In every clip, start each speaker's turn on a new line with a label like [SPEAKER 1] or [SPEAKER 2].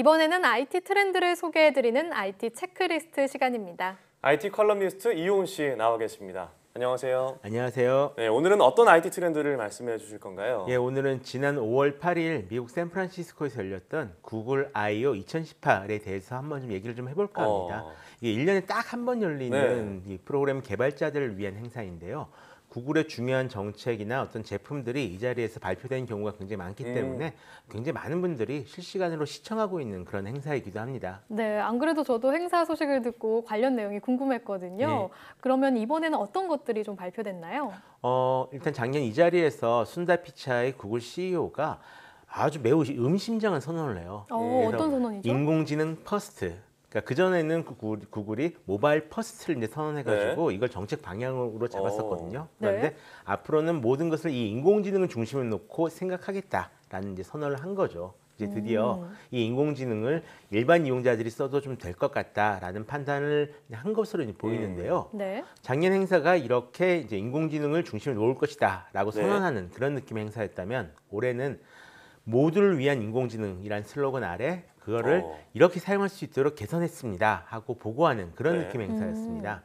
[SPEAKER 1] 이번에는 IT 트렌드를 소개해드리는 IT 체크리스트 시간입니다.
[SPEAKER 2] IT 컬럼니스트 이효은 씨 나와 계십니다. 안녕하세요.
[SPEAKER 3] 안녕하세요.
[SPEAKER 2] 네, 오늘은 어떤 IT 트렌드를 말씀해 주실 건가요?
[SPEAKER 3] 예, 오늘은 지난 5월 8일 미국 샌프란시스코에서 열렸던 구글 I.O. 2018에 대해서 한번 좀 얘기를 좀 해볼까 합니다.
[SPEAKER 2] 어.
[SPEAKER 3] 이게 1년에 딱 한 번 열리는 이 프로그램 개발자들을 위한 행사인데요. 구글의 중요한 정책이나 어떤 제품들이 이 자리에서 발표되는 경우가 굉장히 많기
[SPEAKER 2] 음.
[SPEAKER 3] 때문에 굉장히 많은 분들이 실시간으로 시청하고 있는 그런 행사이기도 합니다.
[SPEAKER 1] 네, 안 그래도 저도 행사 소식을 듣고 관련 내용이 궁금했거든요.
[SPEAKER 3] 네.
[SPEAKER 1] 그러면 이번에는 어떤 것들이 좀 발표됐나요?
[SPEAKER 3] 어, 일단 작년 이 자리에서 순다 피차이 구글 CEO가 아주 매우 의미심장한 선언을 해요.
[SPEAKER 1] 어,
[SPEAKER 3] 그래서
[SPEAKER 1] 어떤 선언이죠?
[SPEAKER 3] 인공지능 퍼스트. 그러니까 그 전에는 구글, 구글이 모바일 퍼스트를 이제 선언해가지고 이걸 정책 방향으로 잡았었거든요.
[SPEAKER 1] 어.
[SPEAKER 3] 그런데
[SPEAKER 1] 네.
[SPEAKER 3] 앞으로는 모든 것을 이 인공지능을 중심에 놓고 생각하겠다라는 이제 선언을 한 거죠. 이제 드디어
[SPEAKER 1] 음.
[SPEAKER 3] 이 인공지능을 일반 이용자들이 써도 좀 될 것 같다라는 판단을 한 것으로 이제 보이는데요.
[SPEAKER 1] 네.
[SPEAKER 3] 작년 행사가 이렇게 이제 인공지능을 중심에 놓을 것이다라고
[SPEAKER 2] 네.
[SPEAKER 3] 선언하는 그런 느낌의 행사였다면 올해는 모두를 위한 인공지능이란 슬로건 아래 그거를
[SPEAKER 2] 어.
[SPEAKER 3] 이렇게 사용할 수 있도록 개선했습니다 하고 보고하는 그런
[SPEAKER 2] 네.
[SPEAKER 3] 느낌의 행사였습니다.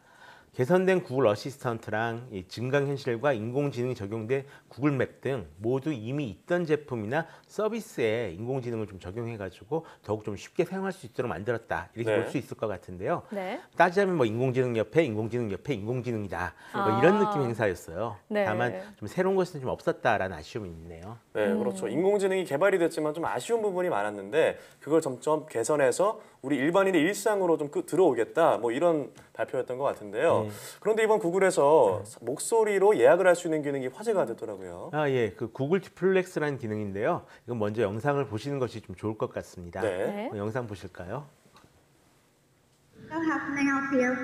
[SPEAKER 3] 개선된 구글 어시스턴트랑 이 증강현실과 인공지능이 적용된 구글 맵 등 모두 이미 있던 제품이나 서비스에 인공지능을 좀 적용해가지고 더욱 좀 쉽게 사용할 수 있도록 만들었다 이렇게
[SPEAKER 2] 네.
[SPEAKER 3] 볼수 있을 것 같은데요.
[SPEAKER 1] 네.
[SPEAKER 3] 따지자면 뭐 인공지능 옆에 인공지능 옆에 인공지능이다 뭐
[SPEAKER 1] 아.
[SPEAKER 3] 이런 느낌 행사였어요.
[SPEAKER 1] 네.
[SPEAKER 3] 다만 좀 새로운 것은 좀 없었다라는 아쉬움이 있네요.
[SPEAKER 2] 네,
[SPEAKER 1] 음.
[SPEAKER 2] 그렇죠. 인공지능이 개발이 됐지만 좀 아쉬운 부분이 많았는데 그걸 점점 개선해서 우리 일반인의 일상으로 좀 끄- 들어오겠다. 뭐 이런 발표였던 것 같은데요.
[SPEAKER 3] 네.
[SPEAKER 2] 그런데 이번 구글에서 목소리로 예약을 할 수 있는 기능이 화제가 됐더라고요.
[SPEAKER 3] 아 예, 그 구글 디플렉스라는 기능인데요. 이건 먼저 영상을 보시는 것이 좀 좋을 것 같습니다.
[SPEAKER 2] 네.
[SPEAKER 1] 네.
[SPEAKER 3] 어, 영상 보실까요?
[SPEAKER 4] So how can I help you?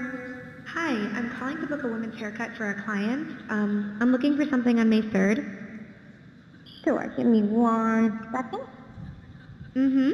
[SPEAKER 5] Hi, I'm calling to book a women's haircut for a client. Um, I'm looking for something on May 3rd.
[SPEAKER 4] Sure, give me one second.
[SPEAKER 5] Mm-hmm.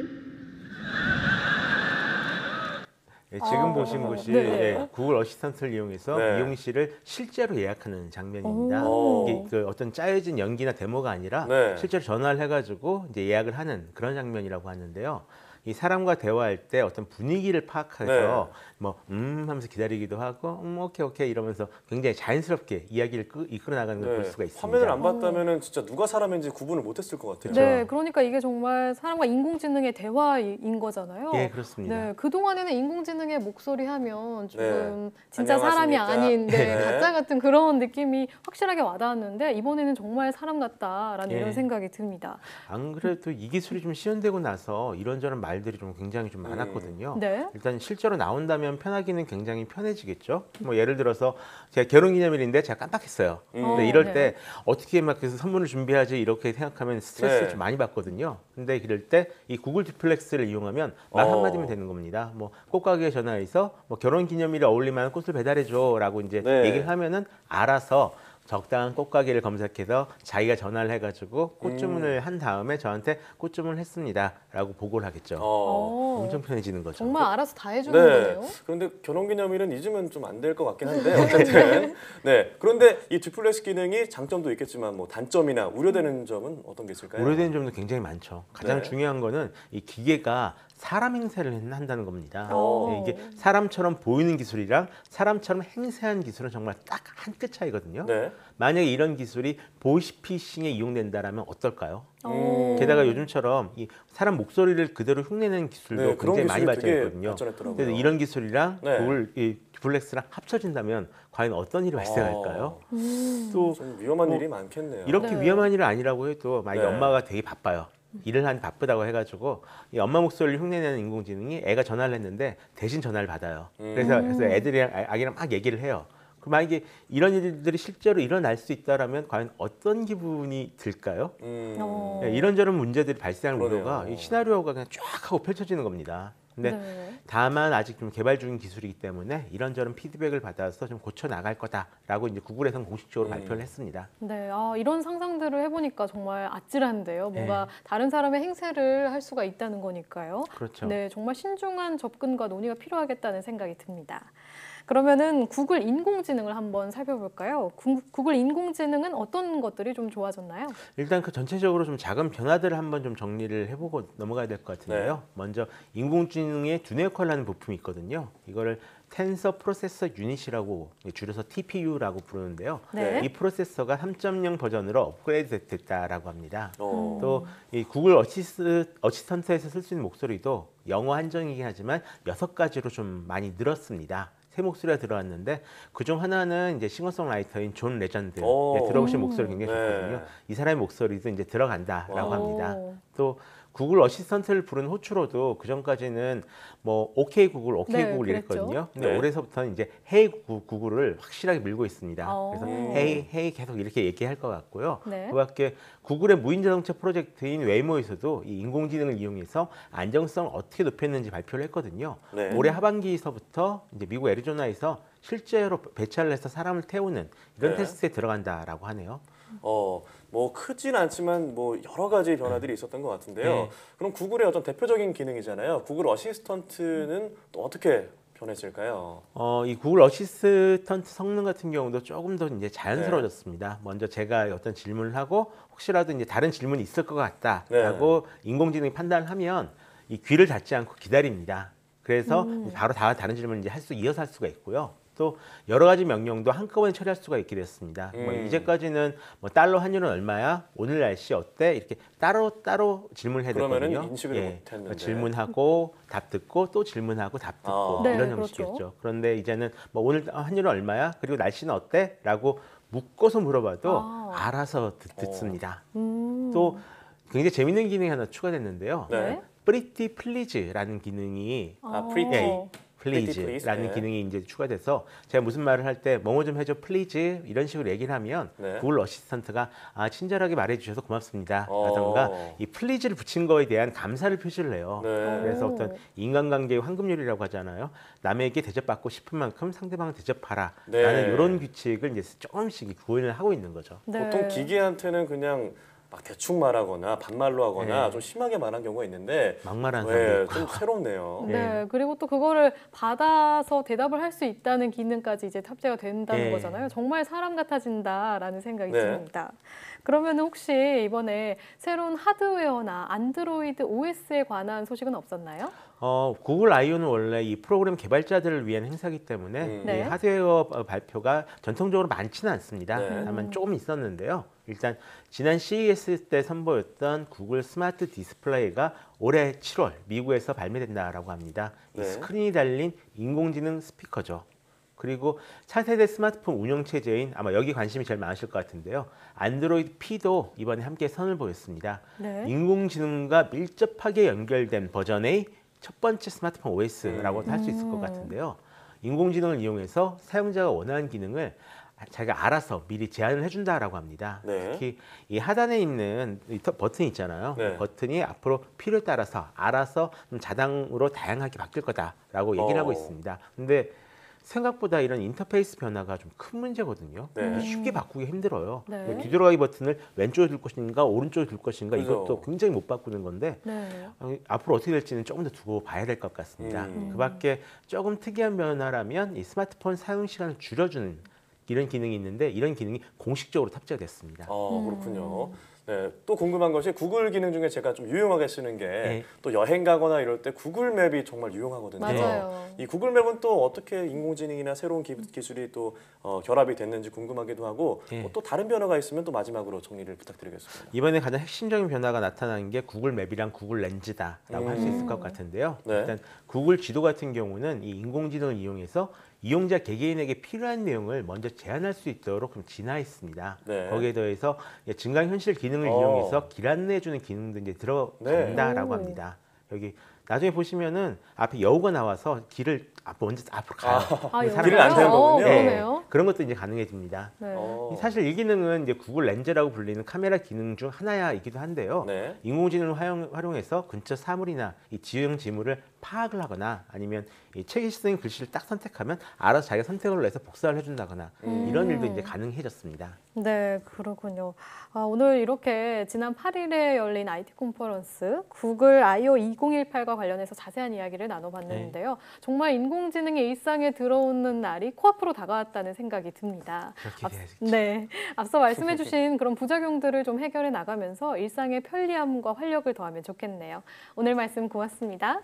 [SPEAKER 3] 예, 지금
[SPEAKER 1] 아,
[SPEAKER 3] 보신 것이
[SPEAKER 1] 네.
[SPEAKER 3] 예, 구글 어시스턴트를 이용해서
[SPEAKER 2] 네.
[SPEAKER 3] 미용실을 실제로 예약하는 장면입니다.
[SPEAKER 2] 오.
[SPEAKER 3] 이게 그 어떤 짜여진 연기나 데모가 아니라
[SPEAKER 2] 네.
[SPEAKER 3] 실제로 전화를 해가지고 이제 예약을 하는 그런 장면이라고 하는데요. 이 사람과 대화할 때 어떤 분위기를 파악해서
[SPEAKER 2] 네.
[SPEAKER 3] 뭐음 하면서 기다리기도 하고 음 오케이 오케이 이러면서 굉장히 자연스럽게 이야기를 끄- 이끌어 나가는 걸 볼 수가 있습니다.
[SPEAKER 2] 네. 화면을 안 봤다면은 진짜 누가 사람인지 구분을 못했을 것 같아요.
[SPEAKER 3] 그렇죠.
[SPEAKER 1] 네, 그러니까 이게 정말 사람과 인공지능의 대화인 거잖아요.
[SPEAKER 3] 예, 그렇습니다.
[SPEAKER 1] 네, 그 동안에는 인공지능의 목소리 하면 조금 진짜. 사람이 아닌 네,
[SPEAKER 2] 네.
[SPEAKER 1] 가짜 같은 그런 느낌이 확실하게 와닿았는데 이번에는 정말 사람 같다라는
[SPEAKER 3] 예.
[SPEAKER 1] 이런 생각이 듭니다.
[SPEAKER 3] 안 그래도 이 기술이 좀 시연되고 나서 이런저런 말 들이 좀 굉장히 좀 많았거든요.
[SPEAKER 1] 네.
[SPEAKER 3] 일단 실제로 나온다면 편하기는 굉장히 편해지겠죠. 뭐 예를 들어서 제가 결혼 기념일인데 제가 깜빡했어요.
[SPEAKER 2] 음.
[SPEAKER 3] 근데
[SPEAKER 1] 어,
[SPEAKER 3] 이럴
[SPEAKER 1] 네.
[SPEAKER 3] 때 어떻게 막 그래서 선물을 준비하지 이렇게 생각하면 스트레스를
[SPEAKER 2] 네.
[SPEAKER 3] 좀 많이 받거든요. 근데 이럴 때 이 구글 디플렉스를 이용하면 말
[SPEAKER 2] 어.
[SPEAKER 3] 한마디면 되는 겁니다. 뭐 꽃가게에 전화해서 뭐 결혼 기념일에 어울릴 만한 꽃을 배달해 줘라고 이제
[SPEAKER 2] 네.
[SPEAKER 3] 얘기를 하면은 알아서 적당한 꽃가게를 검색해서 자기가 전화를 해가지고 꽃
[SPEAKER 2] 음.
[SPEAKER 3] 주문을 한 다음에 저한테 꽃 주문을 했습니다라고 보고를 하겠죠.
[SPEAKER 2] 어.
[SPEAKER 1] 어,
[SPEAKER 3] 엄청 편해지는 거죠.
[SPEAKER 1] 정말 알아서 다 해주는
[SPEAKER 2] 네.
[SPEAKER 1] 거네요.
[SPEAKER 2] 그런데 결혼기념일은 잊으면 좀 안 될 것 같긴 한데 어쨌든 네. 그런데 이 디플렉스 기능이 장점도 있겠지만 뭐 단점이나 우려되는 점은 어떤 게 있을까요?
[SPEAKER 3] 우려되는 점도 굉장히 많죠. 가장
[SPEAKER 2] 네.
[SPEAKER 3] 중요한 거는 이 기계가 사람 행세를 한다는 겁니다.
[SPEAKER 1] 오.
[SPEAKER 3] 네, 이게 사람처럼 보이는 기술이랑 사람처럼 행세한 기술은 정말 딱 한 끗 차이거든요.
[SPEAKER 2] 네.
[SPEAKER 3] 만약에 이런 기술이 보이스피싱에 이용된다라면 어떨까요?
[SPEAKER 1] 어.
[SPEAKER 3] 게다가 요즘처럼 이 사람 목소리를 그대로 흉내내는 기술도
[SPEAKER 2] 네,
[SPEAKER 3] 굉장히 많이 발전했거든요. 그래서 이런 기술이랑
[SPEAKER 2] 네.
[SPEAKER 3] 구글 이 블랙스랑 합쳐진다면 과연 어떤 일이 발생할까요?
[SPEAKER 1] 음.
[SPEAKER 2] 또좀 위험한
[SPEAKER 3] 어,
[SPEAKER 2] 일이 많겠네요.
[SPEAKER 3] 이렇게
[SPEAKER 1] 네.
[SPEAKER 3] 위험한 일은 아니라고 해도 만약에
[SPEAKER 2] 네.
[SPEAKER 3] 엄마가 되게 바빠요. 일을 한 바쁘다고 해가지고 이 엄마 목소리를 흉내내는 인공지능이 애가 전화를 했는데 대신 전화를 받아요. 그래서
[SPEAKER 1] 음.
[SPEAKER 3] 그래서 애들이랑 아- 아기랑 막 얘기를 해요. 그 만약에 이런 일들이 실제로 일어날 수 있다라면 과연 어떤 기분이 들까요?
[SPEAKER 2] 음.
[SPEAKER 1] 어.
[SPEAKER 3] 네, 이런저런 문제들이 발생할
[SPEAKER 2] 그러네요.
[SPEAKER 3] 우려가 이 시나리오가 그냥 쫙 하고 펼쳐지는 겁니다. 근데
[SPEAKER 1] 네.
[SPEAKER 3] 다만 아직 좀 개발 중인 기술이기 때문에 이런저런 피드백을 받아서 좀 고쳐 나갈 거다라고 이제 구글에서는 공식적으로
[SPEAKER 2] 음.
[SPEAKER 3] 발표를 했습니다.
[SPEAKER 1] 네, 아, 이런 상상들을 해보니까 정말 아찔한데요. 뭔가
[SPEAKER 3] 네.
[SPEAKER 1] 다른 사람의 행세를 할 수가 있다는 거니까요.
[SPEAKER 3] 그렇죠.
[SPEAKER 1] 네, 정말 신중한 접근과 논의가 필요하겠다는 생각이 듭니다. 그러면은 구글 인공지능을 한번 살펴볼까요? 구, 구글 인공지능은 어떤 것들이 좀 좋아졌나요?
[SPEAKER 3] 일단 그 전체적으로 좀 작은 변화들을 한번 좀 정리를 해보고 넘어가야 될 것 같은데요. 먼저 인공지능의 두뇌 역할을 하는 부품이 있거든요. 이거를 텐서 프로세서 유닛이라고 줄여서 TPU라고 부르는데요.
[SPEAKER 1] 네.
[SPEAKER 3] 이 프로세서가 3.0 버전으로 업그레이드 됐다라고 합니다.
[SPEAKER 2] 어.
[SPEAKER 3] 또이 구글 어시스, 어시스턴트에서 쓸 수 있는 목소리도 영어 한정이긴 하지만 여섯 가지로 좀 많이 늘었습니다. 새 목소리가 들어왔는데 그중 하나는 이제 싱어송라이터인 존 레전드
[SPEAKER 2] 오.
[SPEAKER 3] 예, 들어보신
[SPEAKER 1] 음.
[SPEAKER 3] 목소리 굉장히
[SPEAKER 2] 네.
[SPEAKER 3] 좋거든요. 이 사람의 목소리도 이제 들어간다라고
[SPEAKER 2] 오.
[SPEAKER 3] 합니다. 또 구글 어시스턴트를 부른 호추로도 그 전까지는 뭐 오케이 구글, 오케이
[SPEAKER 1] 네,
[SPEAKER 3] 구글. 이랬거든요. 근데
[SPEAKER 2] 네.
[SPEAKER 3] 올해서부터는 이제 헤이 구- 구글을 확실하게 밀고 있습니다.
[SPEAKER 1] 어.
[SPEAKER 3] 그래서
[SPEAKER 2] 음.
[SPEAKER 3] 헤이 헤이 계속 이렇게 얘기할 것 같고요.
[SPEAKER 1] 네.
[SPEAKER 3] 그밖에 구글의 무인 자동차 프로젝트인 웨이모에서도 이 인공지능을 이용해서 안정성을 어떻게 높였는지 발표를 했거든요.
[SPEAKER 2] 네.
[SPEAKER 3] 올해 하반기서부터 이제 미국 애리조나에서 실제로 배차를 해서 사람을 태우는 이런
[SPEAKER 2] 네.
[SPEAKER 3] 테스트에 들어간다라고 하네요.
[SPEAKER 2] 어, 뭐 크진 않지만 뭐 여러 가지 변화들이 있었던 것 같은데요.
[SPEAKER 3] 네.
[SPEAKER 2] 그럼 구글의 어떤 대표적인 기능이잖아요. 구글 어시스턴트는 또 어떻게 변했을까요?
[SPEAKER 3] 어, 이 구글 어시스턴트 성능 같은 경우도 조금 더 이제
[SPEAKER 2] 네.
[SPEAKER 3] 자연스러워졌습니다. 먼저 제가 어떤 질문을 하고 혹시라도 이제 다른 질문이 있을 것
[SPEAKER 2] 네.
[SPEAKER 3] 같다라고 인공지능이 판단을 하면 이 귀를 닫지 않고 기다립니다. 그래서
[SPEAKER 1] 음.
[SPEAKER 3] 바로 다 다른 질문을 이제 할 수 이어서 할 수가 있고요. 또 여러 가지 명령도 한꺼번에 처리할 수가 있게 됐습니다. 뭐
[SPEAKER 2] 음.
[SPEAKER 3] 이제까지는 뭐 달러 환율은 얼마야? 오늘 날씨 어때? 이렇게 따로 따로 질문을 해야
[SPEAKER 2] 그러면은
[SPEAKER 3] 되거든요.
[SPEAKER 2] 인식을
[SPEAKER 3] 예,
[SPEAKER 2] 못했는데.
[SPEAKER 3] 질문하고 답 듣고 또 질문하고 답 듣고
[SPEAKER 2] 아.
[SPEAKER 1] 네,
[SPEAKER 3] 이런
[SPEAKER 1] 그렇죠.
[SPEAKER 3] 형식이었죠. 그런데 이제는 뭐 오늘 환율은 얼마야? 그리고 날씨는 어때? 라고 묻고서 물어봐도
[SPEAKER 1] 아.
[SPEAKER 3] 알아서 듣, 듣습니다.
[SPEAKER 1] 음.
[SPEAKER 3] 또 굉장히 재밌는 기능이 하나 추가됐는데요.
[SPEAKER 2] 네.
[SPEAKER 3] 프리티 플리즈라는 기능이
[SPEAKER 2] 아,
[SPEAKER 1] 어.
[SPEAKER 2] pretty.
[SPEAKER 3] 예, 플리즈라는
[SPEAKER 2] please, 네.
[SPEAKER 3] 기능이 이제 추가돼서 제가 무슨 말을 할 때 뭐뭐 좀 해줘 플리즈 이런 식으로 얘기를 하면
[SPEAKER 2] 네.
[SPEAKER 3] 구글 어시스턴트가 아, 친절하게 말해주셔서 고맙습니다
[SPEAKER 2] 어.
[SPEAKER 3] 라던가 이 플리즈를 붙인 거에 대한 감사를 표시를 해요.
[SPEAKER 2] 네.
[SPEAKER 3] 그래서
[SPEAKER 1] 오.
[SPEAKER 3] 어떤 인간관계의 황금률이라고 하잖아요. 남에게 대접받고 싶은 만큼 상대방을 대접하라.
[SPEAKER 2] 네.
[SPEAKER 3] 라는 이런 규칙을 이제 조금씩 구현을 하고 있는 거죠.
[SPEAKER 1] 네.
[SPEAKER 2] 보통 기계한테는 그냥 막 대충 말하거나 반말로 하거나
[SPEAKER 3] 네.
[SPEAKER 2] 좀 심하게 말한 경우가 있는데
[SPEAKER 3] 막말하는 사람도
[SPEAKER 2] 네. 좀 새롭네요.
[SPEAKER 1] 네. 그리고 또 그거를 받아서 대답을 할 수 있다는 기능까지 이제 탑재가 된다는
[SPEAKER 3] 예.
[SPEAKER 1] 거잖아요. 정말 사람 같아진다라는 생각이
[SPEAKER 2] 네.
[SPEAKER 1] 듭니다. 그러면 혹시 이번에 새로운 하드웨어나 안드로이드 OS에 관한 소식은 없었나요?
[SPEAKER 3] 어, 구글 I/O는 원래 이 프로그램 개발자들을 위한 행사기 때문에
[SPEAKER 2] 음.
[SPEAKER 3] 이
[SPEAKER 1] 네.
[SPEAKER 3] 하드웨어 어, 발표가 전통적으로 많지는 않습니다.
[SPEAKER 2] 네.
[SPEAKER 3] 다만 조금 있었는데요. 일단 지난 CES 때 선보였던 구글 스마트 디스플레이가 올해 7월 미국에서 발매된다라고 합니다. 이
[SPEAKER 2] 네.
[SPEAKER 3] 스크린이 달린 인공지능 스피커죠. 그리고 차세대 스마트폰 운영 체제인 아마 여기 관심이 제일 많으실 것 같은데요. 안드로이드 P도 이번에 함께 선을 보였습니다.
[SPEAKER 1] 네.
[SPEAKER 3] 인공지능과 밀접하게 연결된 버전의 첫 번째 스마트폰 OS라고 할수 있을 것
[SPEAKER 1] 음.
[SPEAKER 3] 같은데요. 인공지능을 이용해서 사용자가 원하는 기능을 자기가 알아서 미리 제안을 해준다라고 합니다.
[SPEAKER 2] 네.
[SPEAKER 3] 특히 이 하단에 있는 이 터- 버튼 있잖아요.
[SPEAKER 2] 네.
[SPEAKER 3] 버튼이 앞으로 필요에 따라서 알아서 좀 자당으로 다양하게 바뀔 거다라고 얘기를
[SPEAKER 2] 어.
[SPEAKER 3] 하고 있습니다. 근데 생각보다 이런 인터페이스 변화가 좀 큰 문제거든요.
[SPEAKER 2] 네.
[SPEAKER 3] 쉽게 바꾸기 힘들어요.
[SPEAKER 1] 네.
[SPEAKER 3] 뒤돌아가기 버튼을 왼쪽에 둘 것인가 오른쪽에 둘 것인가
[SPEAKER 2] 그죠.
[SPEAKER 3] 이것도 굉장히 못 바꾸는 건데
[SPEAKER 1] 네.
[SPEAKER 3] 어, 앞으로 어떻게 될지는 조금 더 두고 봐야 될 것 같습니다.
[SPEAKER 2] 음.
[SPEAKER 3] 그밖에 조금 특이한 변화라면 이 스마트폰 사용 시간을 줄여주는 이런 기능이 있는데 이런 기능이 공식적으로 탑재가 됐습니다.
[SPEAKER 2] 어,
[SPEAKER 1] 음.
[SPEAKER 2] 그렇군요. 네, 또 궁금한 것이 구글 기능 중에 제가 좀 유용하게 쓰는 게
[SPEAKER 3] 네.
[SPEAKER 2] 또 여행 가거나 이럴 때 구글 맵이 정말 유용하거든요.
[SPEAKER 1] 맞아요.
[SPEAKER 2] 이 구글 맵은 또 어떻게 인공지능이나 새로운 기, 기술이 또 어, 결합이 됐는지 궁금하기도 하고
[SPEAKER 3] 네.
[SPEAKER 2] 뭐 또 다른 변화가 있으면 또 마지막으로 정리를 부탁드리겠습니다.
[SPEAKER 3] 이번에 가장 핵심적인 변화가 나타난 게 구글 맵이랑 구글 렌즈다라고 할수 있을 것 같은데요.
[SPEAKER 2] 네.
[SPEAKER 3] 일단 구글 지도 같은 경우는 이 인공지능을 이용해서 이용자 개개인에게 필요한 내용을 먼저 제안할 수 있도록 좀 진화했습니다.
[SPEAKER 2] 네.
[SPEAKER 3] 거기에 더해서 증강 현실 기능을
[SPEAKER 2] 어.
[SPEAKER 3] 이용해서 길 안내해주는 기능도 이제 들어간다라고
[SPEAKER 1] 네.
[SPEAKER 3] 합니다. 여기 나중에 보시면은 앞에 여우가 나와서 길을 앞 먼저 앞으로 가요.
[SPEAKER 1] 아?
[SPEAKER 2] 길을 안 세운
[SPEAKER 1] 어,
[SPEAKER 2] 거군요.
[SPEAKER 1] 그러네요.
[SPEAKER 3] 그런 것도 이제 가능해집니다.
[SPEAKER 1] 네.
[SPEAKER 2] 어.
[SPEAKER 3] 이 사실 이 기능은 이제 구글 렌즈라고 불리는 카메라 기능 중 하나이기도 한데요.
[SPEAKER 2] 네.
[SPEAKER 3] 인공지능을 활용, 활용해서 근처 사물이나 이 지형 지물을 파악을 하거나 아니면 이 책에 쓰인 글씨를 딱 선택하면 알아서 자기가 선택을 해서 복사를 해준다거나
[SPEAKER 2] 음.
[SPEAKER 3] 이런 일도 이제 가능해졌습니다.
[SPEAKER 1] 네, 그렇군요. 아, 오늘 이렇게 지난 8일에 열린 IT 컨퍼런스 구글 I/O 2018과 부분과 관련해서 자세한 이야기를 나눠봤는데요. 정말 인공지능이 일상에 들어오는 날이 코앞으로 다가왔다는 생각이 듭니다. 앞-. 네, 앞서 말씀해주신 그런 부작용들을 좀 해결해 나가면서 일상의 편리함과 활력을 더하면 좋겠네요. 오늘 말씀 고맙습니다.